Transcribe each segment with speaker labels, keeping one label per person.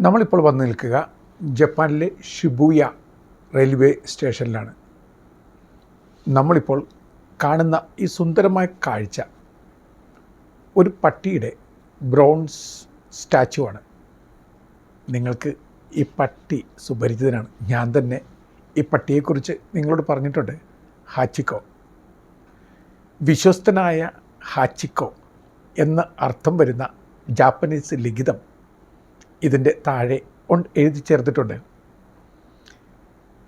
Speaker 1: നമ്മളിപ്പോൾ വന്ന് നിൽക്കുക ജപ്പാനിലെ ഷിബൂയ റെയിൽവേ സ്റ്റേഷനിലാണ്. നമ്മളിപ്പോൾ കാണുന്ന ഈ സുന്ദരമായ കാഴ്ച ഒരു പട്ടിയുടെ ബ്രോൺസ് സ്റ്റാച്ചു ആണ്. നിങ്ങൾക്ക് ഈ പട്ടി സുപരിചിതനാണ്. ഞാൻ തന്നെ ഈ പട്ടിയെക്കുറിച്ച് നിങ്ങളോട് പറഞ്ഞിട്ടുണ്ട്. ഹാച്ചിക്കോ. വിശ്വസ്തനായ ഹാച്ചിക്കോ എന്ന അർത്ഥം വരുന്ന ജാപ്പനീസ് ലിഖിതം ഇതിന്റെ താഴെ എഴുതി ചേർത്തിട്ടുണ്ട്.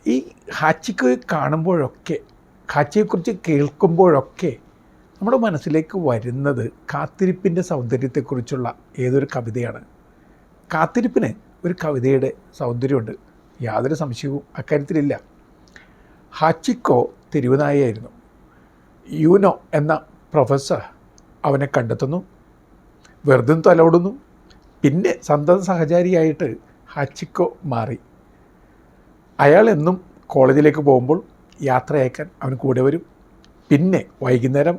Speaker 1: ഈ ഹാച്ചിക്ക് കാണുമ്പോഴൊക്കെ ഹാച്ചിയെക്കുറിച്ച് കേൾക്കുമ്പോഴൊക്കെ നമ്മുടെ മനസ്സിലേക്ക് വരുന്നത് കാത്തിരിപ്പിന്റെ സൗന്ദര്യത്തെക്കുറിച്ചുള്ള ഏതൊരു കവിതയാണ്. കാത്തിരിപ്പിന് ഒരു കവിതയുടെ സൗന്ദര്യമുണ്ട്. യാതൊരു സംശയവും അക്കാര്യത്തിലില്ല. ഹാച്ചിക്കോ തെരുവുനായായിരുന്നു യൂനോ എന്ന പ്രൊഫസർ അവനെ കണ്ടെത്തുന്നു. വെറുതെ തലോടുന്നു. പിന്നെ സ്വന്തം സഹചാരിയായിട്ട് ഹച്ചിക്കോ മാറി. അയാൾ എന്നും കോളേജിലേക്ക് പോകുമ്പോൾ യാത്ര അയക്കാൻ അവൻ കൂടെ വരും. പിന്നെ വൈകുന്നേരം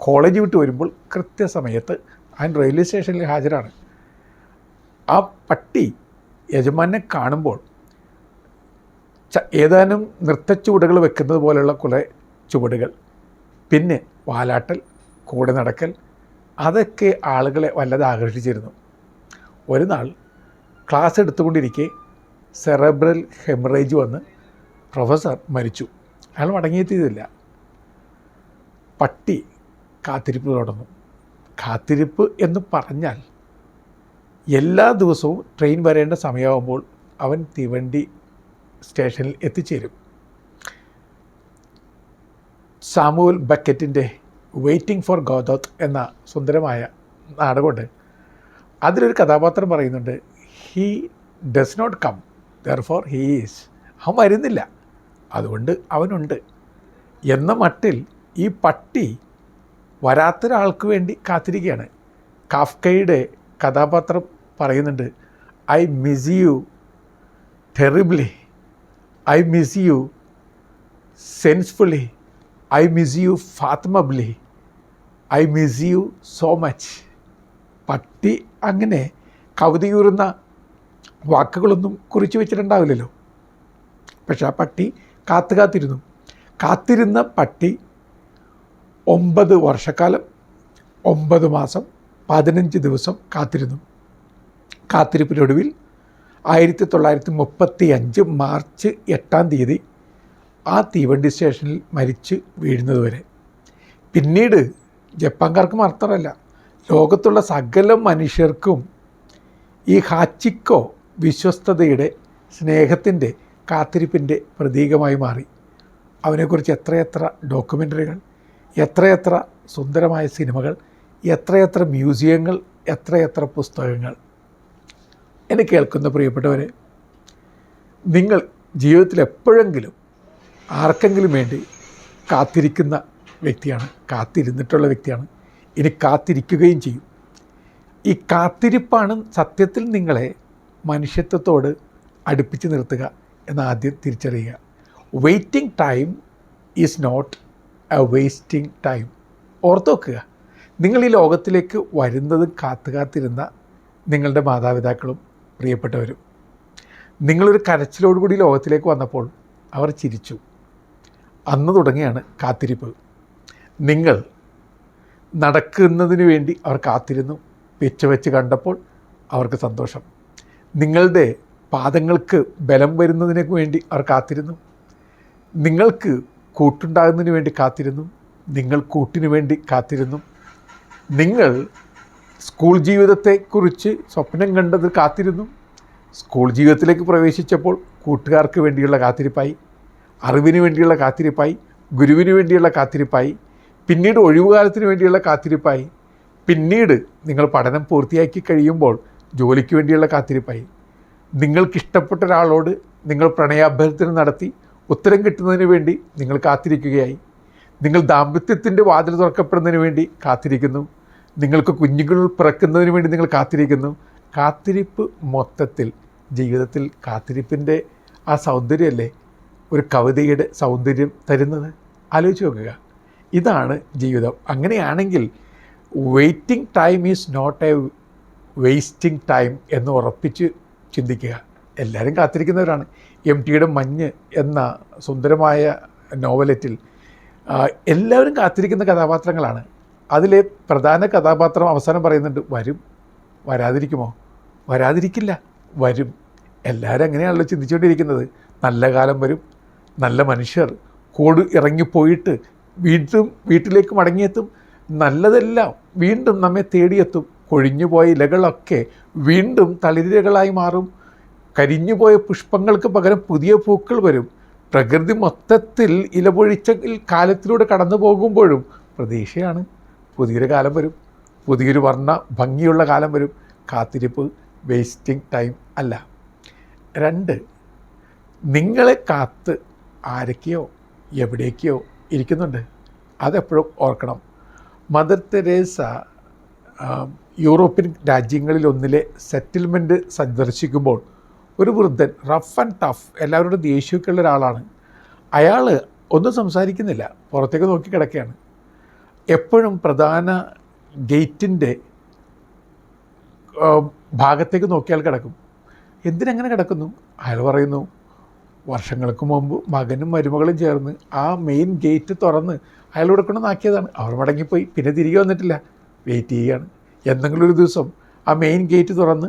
Speaker 1: കോളേജ് വിട്ട് വരുമ്പോൾ കൃത്യസമയത്ത് അവൻ റെയിൽവേ സ്റ്റേഷനിൽ ഹാജരാണ്. ആ പട്ടി യജമാനെ കാണുമ്പോൾ ഏതാനും നൃത്തച്ചുവടുകൾ വെക്കുന്നത് പോലെയുള്ള കുറേ ചുവടുകൾ പിന്നെ വാലാട്ടൽ കൂടെ നടക്കൽ അതൊക്കെ ആളുകളെ വല്ലത് ആകർഷിച്ചിരുന്നു. ഒരു നാൾ ക്ലാസ് എടുത്തുകൊണ്ടിരിക്കെ സെറബ്രൽ ഹെമറേജ് വന്ന് പ്രൊഫസർ മരിച്ചു. അയാൾ മടങ്ങിയെത്തിയതില്ല. പട്ടി കാത്തിരിപ്പ് തുടങ്ങും കാത്തിരിപ്പ് എന്ന് പറഞ്ഞാൽ എല്ലാ ദിവസവും ട്രെയിൻ വരേണ്ട സമയമാകുമ്പോൾ അവൻ തിവണ്ടി സ്റ്റേഷനിൽ എത്തിച്ചേരും. സാമുവൽ ബക്കറ്റിന്റെ വെയിറ്റിംഗ് ഫോർ ഗോദോത്ത് എന്ന സുന്ദരമായ നാടകമുണ്ട്. അതിലൊരു കഥാപാത്രം പറയുന്നുണ്ട് he does not come there for he is അവൻ വരുന്നില്ല. അതുകൊണ്ട് അവനുണ്ട്. എന്ന മട്ടിൽ ഈ പട്ടി വരാത്തൊരാൾക്ക് വേണ്ടി കാത്തിരിക്കുകയാണ്. കാഫ്കയുടെ കഥാപാത്രം പറയുന്നുണ്ട് I miss you terribly I miss you sensefully I miss you fathomlessly I miss you so much പട്ടി അങ്ങനെ കവിതയൂറുന്ന വാക്കുകളൊന്നും കുറിച്ച് വെച്ചിട്ടുണ്ടാവില്ലല്ലോ. പക്ഷെ ആ പട്ടി കാത്തു കാത്തിരുന്നു. കാത്തിരുന്ന പട്ടി ഒമ്പത് വർഷക്കാലം ഒമ്പത് മാസം പതിനഞ്ച് ദിവസം കാത്തിരുന്നു. കാത്തിരിപ്പിനൊടുവിൽ ആയിരത്തി തൊള്ളായിരത്തി മുപ്പത്തി അഞ്ച് മാർച്ച് എട്ടാം തീയതി ആ തീവണ്ടി സ്റ്റേഷനിൽ മരിച്ച് വീഴുന്നതുവരെ പിന്നീട് ജപ്പാൻകാർക്ക് മാത്രമല്ല ലോകത്തുള്ള സകല മനുഷ്യർക്കും ഈ ഹാച്ചിക്കോ വിശ്വസ്തതയുടെ സ്നേഹത്തിന്റെ കാത്തിരിപ്പിന്റെ പ്രതീകമായി മാറി. അവനെക്കുറിച്ച് എത്രയെത്ര ഡോക്യുമെന്ററികൾ എത്രയെത്ര സുന്ദരമായ സിനിമകൾ എത്രയെത്ര മ്യൂസിയങ്ങൾ എത്രയെത്ര പുസ്തകങ്ങൾ. എന്നെ കേൾക്കുന്ന പ്രിയപ്പെട്ടവരെ നിങ്ങൾ ജീവിതത്തിൽ എപ്പോഴെങ്കിലും ആർക്കെങ്കിലും വേണ്ടി കാത്തിരിക്കുന്ന വ്യക്തിയാണ് കാത്തിരുന്നിട്ടുള്ള വ്യക്തിയാണ് ഇനി കാത്തിരിക്കുകയും ചെയ്യും. ഈ കാത്തിരിപ്പാണ് സത്യത്തിൽ നിങ്ങളെ മനുഷ്യത്വത്തോട് അടുപ്പിച്ച് നിർത്തുക എന്ന് ആദ്യം തിരിച്ചറിയുക. Waiting time is not a wasting time ഓർത്ത് വെക്കുക നിങ്ങൾ ഈ ലോകത്തിലേക്ക് വരുന്നതും കാത്തു കാത്തിരുന്ന നിങ്ങളുടെ മാതാപിതാക്കളും പ്രിയപ്പെട്ടവരും. നിങ്ങളൊരു കരച്ചിലോടുകൂടി ലോകത്തിലേക്ക് വന്നപ്പോൾ അവർ ചിരിച്ചു. അന്ന് തുടങ്ങിയാണ് കാത്തിരിപ്പ്. നിങ്ങൾ നടക്കുന്നതിന് വേണ്ടി അവർ കാത്തിരുന്നു. വെച്ച് കണ്ടപ്പോൾ അവർക്ക് സന്തോഷം. നിങ്ങളുടെ പാദങ്ങൾക്ക് ബലം വരുന്നതിന് വേണ്ടി അവർ കാത്തിരുന്നു. നിങ്ങൾക്ക് കൂട്ടുണ്ടാകുന്നതിന് വേണ്ടി കാത്തിരുന്നു. നിങ്ങൾ കൂട്ടിനു വേണ്ടി കാത്തിരുന്നു. നിങ്ങൾ സ്കൂൾ ജീവിതത്തെക്കുറിച്ച് സ്വപ്നം കണ്ടത് കാത്തിരുന്നു. സ്കൂൾ ജീവിതത്തിലേക്ക് പ്രവേശിച്ചപ്പോൾ കൂട്ടുകാർക്ക് വേണ്ടിയുള്ള കാത്തിരിപ്പായി അറിവിന് വേണ്ടിയുള്ള കാത്തിരിപ്പായി ഗുരുവിന് വേണ്ടിയുള്ള കാത്തിരിപ്പായി പിന്നീട് ഒഴിവുകാലത്തിന് വേണ്ടിയുള്ള കാത്തിരിപ്പായി. പിന്നീട് നിങ്ങൾ പഠനം പൂർത്തിയാക്കി കഴിയുമ്പോൾ ജോലിക്ക് വേണ്ടിയുള്ള കാത്തിരിപ്പായി. നിങ്ങൾക്കിഷ്ടപ്പെട്ട ഒരാളോട് നിങ്ങൾ പ്രണയാഭ്യർത്ഥന നടത്തി ഉത്തരം കിട്ടുന്നതിന് വേണ്ടി നിങ്ങൾ കാത്തിരിക്കുകയായി. നിങ്ങൾ ദാമ്പത്യത്തിന്റെ വാതിൽ തുറക്കപ്പെടുന്നതിന് വേണ്ടി കാത്തിരിക്കുന്നു. നിങ്ങൾക്ക് കുഞ്ഞുങ്ങൾ പിറക്കുന്നതിന് വേണ്ടി നിങ്ങൾ കാത്തിരിക്കുന്നു. കാത്തിരിപ്പ് മൊത്തത്തിൽ ജീവിതത്തിൽ കാത്തിരിപ്പിന്റെ ആ സൗന്ദര്യമല്ലേ? ഒരു കവിതയുടെ സൗന്ദര്യം തരുന്നത്? ആലോചിച്ച് നോക്കുക. ഇതാണ് ജീവിതം. അങ്ങനെയാണെങ്കിൽ waiting time is not a wasting time എന്ന് ഉറപ്പിച്ച് ചിന്തിക്കുക. എല്ലാവരും കാത്തിരിക്കുന്നവരാണ്. എം ടിയുടെ മഞ്ഞ് എന്ന സുന്ദരമായ നോവലറ്റിൽ എല്ലാവരും കാത്തിരിക്കുന്ന കഥാപാത്രങ്ങളാണ്. അതിലെ പ്രധാന കഥാപാത്രം അവസാനം പറയുന്നുണ്ട് വരും വരാതിരിക്കുമോ? വരാതിരിക്കില്ല വരും. എല്ലാവരും അങ്ങനെയാണല്ലോ ചിന്തിച്ചുകൊണ്ടിരിക്കുന്നത്. നല്ല കാലം വരും നല്ല മനുഷ്യർ കോട് ഇറങ്ങിപ്പോയിട്ട് വീണ്ടും വീട്ടിലേക്ക് മടങ്ങിയെത്തും. നല്ലതെല്ലാം വീണ്ടും നമ്മെ തേടിയെത്തും. കൊഴിഞ്ഞുപോയ ഇലകളൊക്കെ വീണ്ടും തളിരിലകളായി മാറും. കരിഞ്ഞുപോയ പുഷ്പങ്ങൾക്ക് പകരം പുതിയ പൂക്കൾ വരും. പ്രകൃതി മൊത്തത്തിൽ ഇലപൊഴിച്ച കാലത്തിലൂടെ കടന്നു പോകുമ്പോഴും പ്രതീക്ഷയാണ്. പുതിയൊരു കാലം വരും. പുതിയൊരു വർണ ഭംഗിയുള്ള കാലം വരും. കാത്തിരിപ്പ് വേസ്റ്റിംഗ് ടൈം അല്ല. രണ്ട് നിങ്ങളെ കാത്ത് ആരൊക്കെയോ എവിടേക്കോ ഇരിക്കുന്നുണ്ട്. അതെപ്പോഴും ഓർക്കണം. മദർ തെരേസ യൂറോപ്യൻ രാജ്യങ്ങളിലൊന്നിലെ സെറ്റിൽമെന്റ് സന്ദർശിക്കുമ്പോൾ ഒരു വൃദ്ധൻ റഫ് ആൻഡ് ടഫ് എല്ലാവരോടും ദേഷ്യമൊക്കെ ഉള്ള ഒരാളാണ്. അയാൾ ഒന്നും സംസാരിക്കുന്നില്ല. പുറത്തേക്ക് നോക്കി കിടക്കുകയാണ്. എപ്പോഴും പ്രധാന ഗേറ്റിന്റെ ഭാഗത്തേക്ക് നോക്കിയാൽ കിടക്കും. എന്തിനങ്ങനെ കിടക്കുന്നു? അയാൾ പറയുന്നു വർഷങ്ങൾക്ക് മുമ്പ് മകനും മരുമകളും ചേർന്ന് ആ മെയിൻ ഗേറ്റ് തുറന്ന് അയാളോട് കൊണ്ടുവന്നാക്കിയതാണ് അവർ മടങ്ങിപ്പോയി. പിന്നെ തിരികെ വന്നിട്ടില്ല. വെയിറ്റ് ചെയ്യുകയാണ്. എന്തെങ്കിലും ഒരു ദിവസം ആ മെയിൻ ഗേറ്റ് തുറന്ന്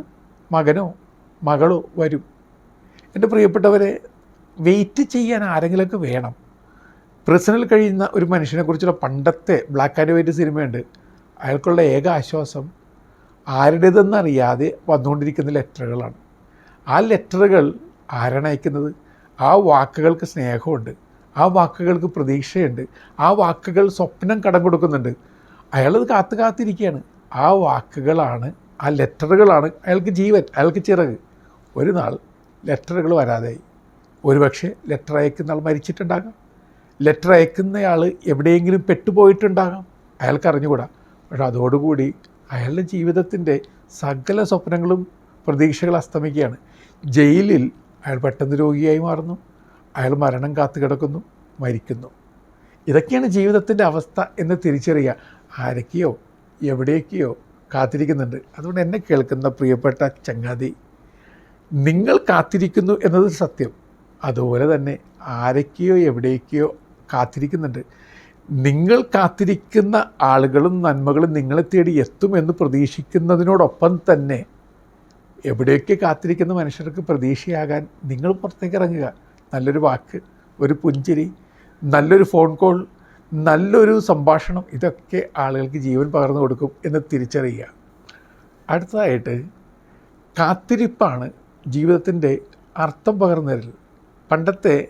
Speaker 1: മകനോ മകളോ വരും. എന്റെ പ്രിയപ്പെട്ടവരെ വെയിറ്റ് ചെയ്യാൻ ആരെങ്കിലുമൊക്കെ വേണം. പ്രസനിൽ കഴിയുന്ന ഒരു മനുഷ്യനെക്കുറിച്ചുള്ള പണ്ടത്തെ ബ്ലാക്ക് ആൻഡ് വൈറ്റ് സിനിമയുണ്ട്. അയാൾക്കുള്ള ഏക ആശ്വാസം ആരുടേതെന്നറിയാതെ വന്നുകൊണ്ടിരിക്കുന്ന ലെറ്ററുകളാണ് ആ ലെറ്ററുകൾ ആരാണ് അയക്കുന്നത്? ആ വാക്കുകൾക്ക് സ്നേഹമുണ്ട്. ആ വാക്കുകൾക്ക് പ്രതീക്ഷയുണ്ട്. ആ വാക്കുകൾ സ്വപ്നം കടം കൊടുക്കുന്നുണ്ട്. അയാളത് കാത്തു കാത്തിരിക്കുകയാണ്. ആ വാക്കുകളാണ് ആ ലെറ്ററുകളാണ് അയാൾക്ക് ജീവൻ അയാൾക്ക് ചിറക്. ഒരു നാൾ ലെറ്ററുകൾ വരാതെയായി. ഒരുപക്ഷെ ലെറ്റർ അയക്കുന്ന ആൾ മരിച്ചിട്ടുണ്ടാകാം. ലെറ്റർ അയക്കുന്നയാൾ എവിടെയെങ്കിലും പെട്ടുപോയിട്ടുണ്ടാകാം. അയാൾക്ക് അറിഞ്ഞുകൂടാ. പക്ഷെ അതോടുകൂടി അയാളുടെ ജീവിതത്തിന്റെ സകല സ്വപ്നങ്ങളും പ്രതീക്ഷകൾ അസ്തമിക്കുകയാണ്. ജയിലിൽ അയാൾ പെട്ടെന്ന് രോഗിയായി മാറുന്നു. അയാൾ മരണം കാത്തു കിടക്കുന്നു മരിക്കുന്നു. ഇതൊക്കെയാണ് ജീവിതത്തിന്റെ അവസ്ഥ എന്ന് തിരിച്ചറിയുക. ആരൊക്കെയോ എവിടേക്കെയോ കാത്തിരിക്കുന്നുണ്ട്. അതുകൊണ്ട് എന്നെ കേൾക്കുന്ന പ്രിയപ്പെട്ട ചങ്ങാതി നിങ്ങൾ കാത്തിരിക്കുന്നു എന്നത് സത്യം. അതുപോലെ തന്നെ ആരൊക്കെയോ എവിടേക്കെയോ കാത്തിരിക്കുന്നുണ്ട്. നിങ്ങൾ കാത്തിരിക്കുന്ന ആളുകളും നന്മകളും നിങ്ങളെ തേടി എത്തുമെന്ന് പ്രതീക്ഷിക്കുന്നതിനോടൊപ്പം തന്നെ എവിടെയൊക്കെ കാത്തിരിക്കുന്ന മനുഷ്യർക്ക് പ്രതീക്ഷയാകാൻ നിങ്ങൾ പുറത്തേക്ക് ഇറങ്ങുക. നല്ലൊരു വാക്ക് ഒരു പുഞ്ചിരി നല്ലൊരു ഫോൺ കോൾ നല്ലൊരു സംഭാഷണം ഇതൊക്കെ ആളുകൾക്ക് ജീവൻ പകർന്നു കൊടുക്കും എന്ന് തിരിച്ചറിയുക. അടുത്തതായിട്ട് കാത്തിരിപ്പാണ് ജീവിതത്തിന്റെ അർത്ഥം പകർന്നു തരൽ പണ്ടത്തെ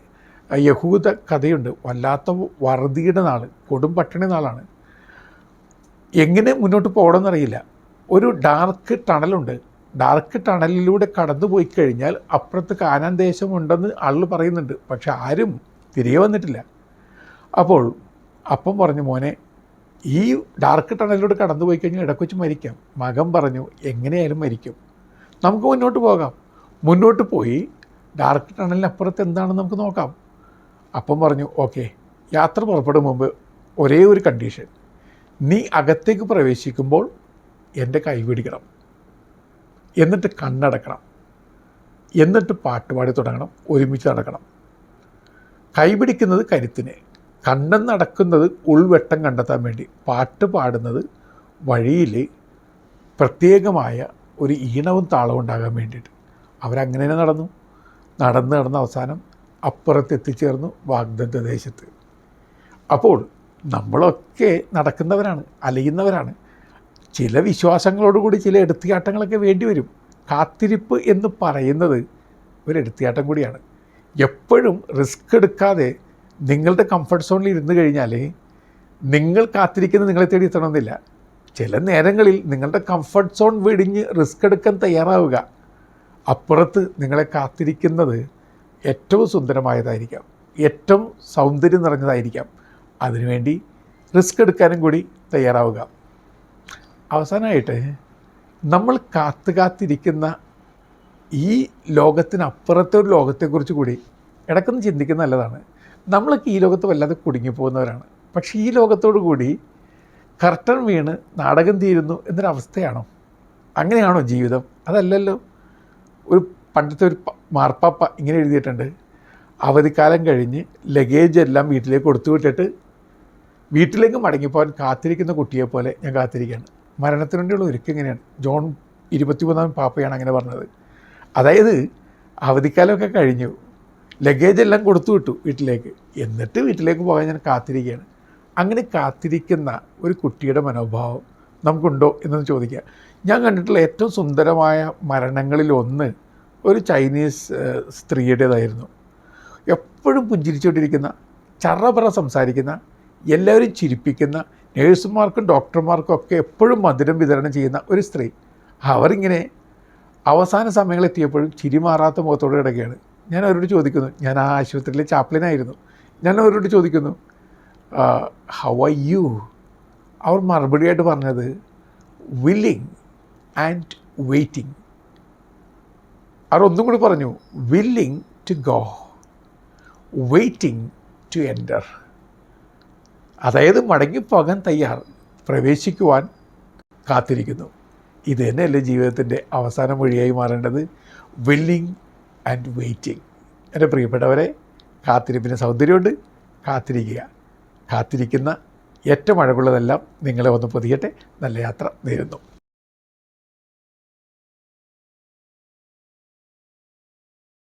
Speaker 1: യഹൂദ കഥയുണ്ട് വല്ലാത്ത വറുതിയുടെ നാൾ കൊടും പട്ടിണി നാളാണ്. എങ്ങനെ മുന്നോട്ട് പോകണമെന്നറിയില്ല. ഒരു ഡാർക്ക് ടണലുണ്ട് ഡാർക്ക് ടണലിലൂടെ കടന്നു പോയി കഴിഞ്ഞാൽ അപ്പുറത്ത് കാനാൻ ദേശമുണ്ടെന്ന് ആളുകൾ പറയുന്നുണ്ട്. പക്ഷെ ആരും തിരികെ വന്നിട്ടില്ല. അപ്പോൾ അപ്പം പറഞ്ഞു മോനെ ഈ ഡാർക്ക് ടണലിലൂടെ കടന്നു പോയി കഴിഞ്ഞാൽ ഇടക്കൊച്ച് മരിക്കാം. മകൻ പറഞ്ഞു എങ്ങനെയായാലും മരിക്കും. നമുക്ക് മുന്നോട്ട് പോകാം. മുന്നോട്ട് പോയി ഡാർക്ക് ടണലിനപ്പുറത്ത് എന്താണെന്ന് നമുക്ക് നോക്കാം. അപ്പം പറഞ്ഞു ഓക്കെ യാത്ര പുറപ്പെടും മുമ്പ് ഒരേ ഒരു കണ്ടീഷൻ. നീ അകത്തേക്ക് പ്രവേശിക്കുമ്പോൾ എന്റെ കൈ പിടിക്കണം. എന്നിട്ട് കണ്ണടക്കണം. എന്നിട്ട് പാട്ടുപാടി തുടങ്ങണം. ഒരുമിച്ച് നടക്കണം. കൈപിടിക്കുന്നത് കരുത്തിന്. കണ്ണം നടക്കുന്നത് ഉൾവെട്ടം കണ്ടെത്താൻ വേണ്ടി പാട്ട് പാടുന്നത് വഴിയിൽ പ്രത്യേകമായ ഒരു ഈണവും താളവും ഉണ്ടാകാൻ വേണ്ടിയിട്ട്. അവരങ്ങനെ തന്നെ നടന്നു. നടന്ന് നടന്ന അവസാനം അപ്പുറത്ത് എത്തിച്ചേർന്നു വാഗ്ദത്ത ദേശത്ത്. അപ്പോൾ നമ്മളൊക്കെ നടക്കുന്നവരാണ് അലയുന്നവരാണ്. ചില വിശ്വാസങ്ങളോടുകൂടി ചില എടുത്തുചാട്ടങ്ങളൊക്കെ വേണ്ടി വരും. കാത്തിരിപ്പ് എന്ന് പറയുന്നത് ഒരു എടുത്തുചാട്ടം കൂടിയാണ്. എപ്പോഴും റിസ്ക് എടുക്കാതെ നിങ്ങളുടെ കംഫർട്ട് സോണിൽ ഇരുന്ന് കഴിഞ്ഞാൽ നിങ്ങൾ കാത്തിരിക്കുന്നത് നിങ്ങളെ തേടി എത്തണമെന്നില്ല. ചില നേരങ്ങളിൽ നിങ്ങളുടെ കംഫർട്ട് സോൺ വെടിഞ്ഞ് റിസ്ക് എടുക്കാൻ തയ്യാറാവുക. അപ്പുറത്ത് നിങ്ങളെ കാത്തിരിക്കുന്നത് ഏറ്റവും സുന്ദരമായതായിരിക്കാം. ഏറ്റവും സൗന്ദര്യം നിറഞ്ഞതായിരിക്കാം. അതിനുവേണ്ടി റിസ്ക് എടുക്കാനും കൂടി തയ്യാറാവുക. അവസാനമായിട്ട് നമ്മൾ കാത്തു കാത്തിരിക്കുന്ന ഈ ലോകത്തിനപ്പുറത്തെ ഒരു ലോകത്തെക്കുറിച്ച് കൂടി ഇടയ്ക്കൊന്ന് ചിന്തിക്കുന്ന നല്ലതാണ്. നമ്മളൊക്കെ ഈ ലോകത്ത് വല്ലാതെ കുടുങ്ങിപ്പോകുന്നവരാണ്. പക്ഷേ ഈ ലോകത്തോടു കൂടി കർട്ടൻ വീണ് നാടകം തീരുന്നു എന്നൊരവസ്ഥയാണോ? അങ്ങനെയാണോ ജീവിതം? അതല്ലല്ലോ. ഒരു പണ്ടത്തെ ഒരു മാർപ്പാപ്പ ഇങ്ങനെ എഴുതിയിട്ടുണ്ട്. അവധിക്കാലം കഴിഞ്ഞ് ലഗേജ് എല്ലാം വീട്ടിലേക്ക് കൊടുത്തു വിട്ടിട്ട് വീട്ടിലേക്ക് മടങ്ങിപ്പോകാൻ കാത്തിരിക്കുന്ന കുട്ടിയെപ്പോലെ ഞാൻ കാത്തിരിക്കുകയാണ്. മരണത്തിന് വേണ്ടിയുള്ള ഒരുക്കം എങ്ങനെയാണ്? ജോൺ ഇരുപത്തിമൂന്നാം പാപ്പയാണ് അങ്ങനെ പറഞ്ഞത്. അതായത് അവധിക്കാലമൊക്കെ കഴിഞ്ഞു. ലഗേജ് എല്ലാം കൊടുത്തു വിട്ടു വീട്ടിലേക്ക്. എന്നിട്ട് വീട്ടിലേക്ക് പോകാൻ ഞാൻ കാത്തിരിക്കുകയാണ്. അങ്ങനെ കാത്തിരിക്കുന്ന ഒരു കുട്ടിയുടെ മനോഭാവം നമുക്കുണ്ടോ എന്നൊന്ന് ചോദിക്കുക ഞാൻ കണ്ടിട്ടുള്ള ഏറ്റവും സുന്ദരമായ മരണങ്ങളിൽ ഒന്ന് ഒരു ചൈനീസ് സ്ത്രീയുടേതായിരുന്നു. എപ്പോഴും പുഞ്ചിരിച്ചുകൊണ്ടിരിക്കുന്ന ചറപറ സംസാരിക്കുന്ന എല്ലാവരും ചിരിപ്പിക്കുന്ന നേഴ്സുമാർക്കും ഡോക്ടർമാർക്കും ഒക്കെ എപ്പോഴും മധുരം വിതരണം ചെയ്യുന്ന ഒരു സ്ത്രീ. അവരിങ്ങനെ അവസാന സമയങ്ങളെത്തിയപ്പോഴും ചിരി മാറാത്ത മുഖത്തോടെ കിടക്കുകയാണ് ഞാൻ അവരോട് ചോദിക്കുന്നു ഞാൻ ആ ആശുപത്രിയിലെ ചാപ്ലിനായിരുന്നു. ഞാൻ അവരോട് ചോദിക്കുന്നു ഹൗ ആർ യു അവർ മറുപടിയായിട്ട് പറഞ്ഞത് വില്ലിങ് ആൻഡ് വെയിറ്റിംഗ് അവർ ഒന്നും കൂടി പറഞ്ഞു willing to go waiting to enter അതായത് മടങ്ങിപ്പോകാൻ തയ്യാർ പ്രവേശിക്കുവാൻ കാത്തിരിക്കുന്നു. ഇത് തന്നെയല്ലേ ജീവിതത്തിന്റെ അവസാന മൊഴിയായി മാറേണ്ടത്? വില്ലിങ് ആൻഡ് വെയിറ്റിംഗ് എന്റെ പ്രിയപ്പെട്ടവരെ കാത്തിരിപ്പിന് സൗന്ദര്യമുണ്ട്. കാത്തിരിക്കുക. കാത്തിരിക്കുന്ന ഏറ്റവും അഴകുള്ളതെല്ലാം നിങ്ങളെ ഒന്ന് പൊതിയട്ടെ. നല്ല യാത്ര നേരുന്നു.